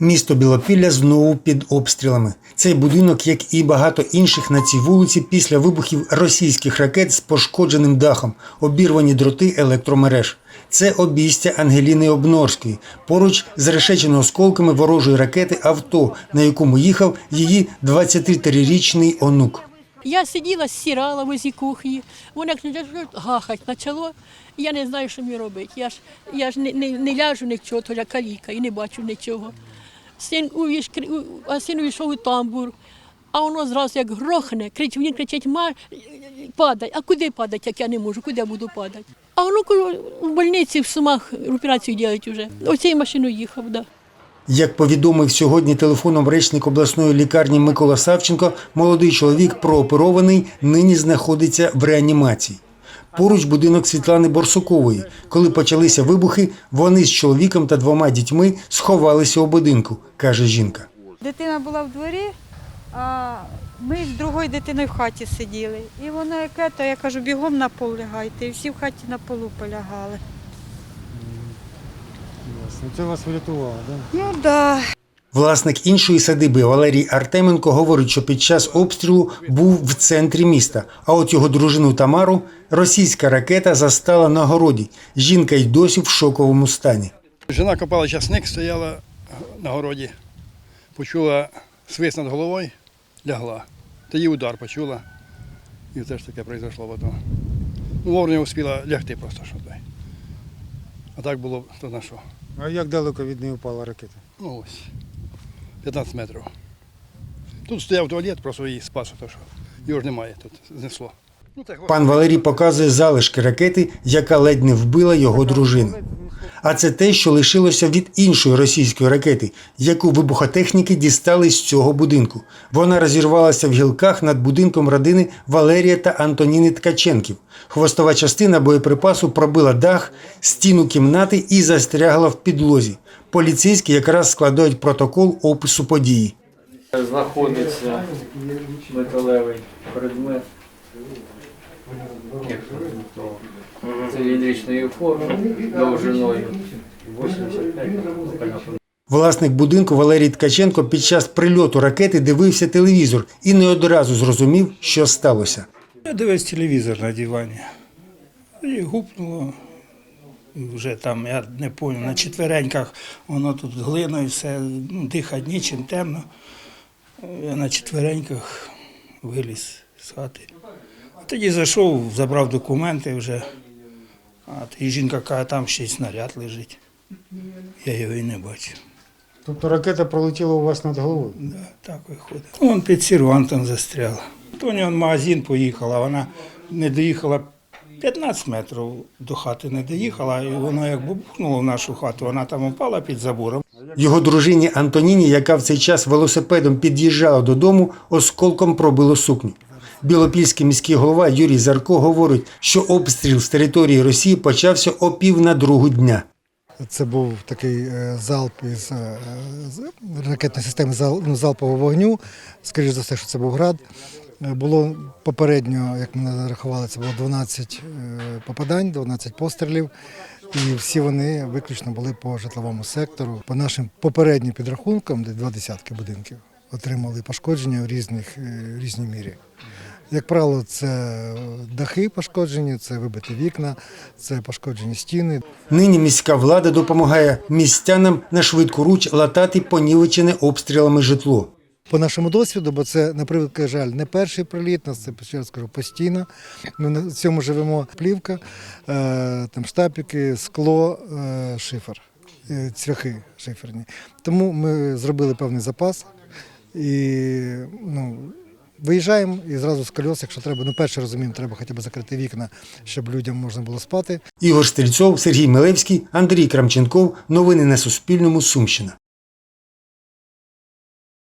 Місто Білопілля знову під обстрілами. Цей будинок, як і багато інших на цій вулиці, після вибухів російських ракет з пошкодженим дахом, обірвані дроти електромереж. Це обійстя Ангеліни Обнорської. Поруч з решечено осколками ворожої ракети авто, на якому їхав її 23-річний онук. Я сиділа, стирала возле кухні, воно як почало гахать почало, я не знаю, що мені робити. Я ж, я ж не, не, не ляжу нічого, то я каліка і не бачу нічого. Син увійш, а син увійшов у тамбур, а воно зразу як грохне, кричить, він кричить, ма, падай, а куди падати, як я не можу, куди я буду падати? А воно в больниці в Сумах операцію роблять вже. Оцією машиною їхав, да. Як повідомив сьогодні телефоном речник обласної лікарні Микола Савченко, молодий чоловік прооперований нині знаходиться в реанімації. Поруч будинок Світлани Борсукової. Коли почалися вибухи, вони з чоловіком та двома дітьми сховалися у будинку, каже жінка. Дитина була в дворі, а ми з другою дитиною в хаті сиділи. І вона яке, то я кажу, бігом на пол лягайте. І всі в хаті на полу полягали. Це вас врятувало, так? Ну так. Да. Власник іншої садиби Валерій Артеменко говорить, що під час обстрілу був в центрі міста. А от його дружину Тамару російська ракета застала на городі. Жінка й досі в шоковому стані. Жена копала часник, стояла на городі, почула свист над головою, лягла. Тоді удар почула. І теж таке пройшло потім. Ну, вовремя успіла лягти просто що той. А так було, то на що? А як далеко від неї впала ракета? Ну ось, 15 метрів. Тут стояв туалет, просто її спас, то що. Його ж немає, тут знесло. Пан Валерій показує залишки ракети, яка ледь не вбила його дружину. А це те, що лишилося від іншої російської ракети, яку вибухотехніки дістали з цього будинку. Вона розірвалася в гілках над будинком родини Валерія та Антоніни Ткаченків. Хвостова частина боєприпасу пробила дах, стіну кімнати і застрягла в підлозі. Поліцейські якраз складають протокол опису події. знаходиться металевий предмет циліндричної форми довжиною 85. Власник будинку Валерій Ткаченко під час прильоту ракети дивився телевізор і не одразу зрозумів, що сталося. Я дивився телевізор на дивані. І гупнуло. Вже там, я не пам'ятаю, на четвереньках воно тут глиною все, ну, дихати нічим, темно. Я на четвереньках виліз з хати. А тоді зайшов, забрав документи вже. А тоді жінка каже, там ще й снаряд лежить. Я його і не бачив. Тобто ракета пролетіла у вас над головою? Да, так виходить. Вон під сервантом застряла. Тоні в магазин поїхала, вона не доїхала 15 метрів до хати не доїхала, і воно як бухнуло в нашу хату, вона там упала під забором. Його дружині Антоніні, яка в цей час велосипедом під'їжджала додому, осколком пробило сукню. Білопільський міський голова Юрій Зарко говорить, що обстріл з території Росії почався о пів на другу дня. Це був такий е, залп із е, ракетної системи ну, залпового вогню. Скоріше за все, що це був град. Е, Було попередньо, як ми нарахували, це було 12 е, попадань, 12 пострілів. І всі вони виключно були по житловому сектору. По нашим попереднім підрахункам, десь два десятки будинків отримали пошкодження в різних, різній мірі. Як правило, це дахи пошкоджені, це вибиті вікна, це пошкоджені стіни. Нині міська влада допомагає містянам на швидку руч латати понівечене обстрілами житло. По нашому досвіду, бо це, на превеликий жаль, не перший приліт, нас це ще раз скажу, постійно. Ми на цьому живемо плівка, е, там штапики, скло, е, шифер, е, цвяхи шиферні. Тому ми зробили певний запас і ну, виїжджаємо і зразу з кольос, якщо треба, ну перше розуміємо, треба хоча б закрити вікна, щоб людям можна було спати. Ігор Стрільцов, Сергій Милевський, Андрій Крамченков. Новини на Суспільному. Сумщина.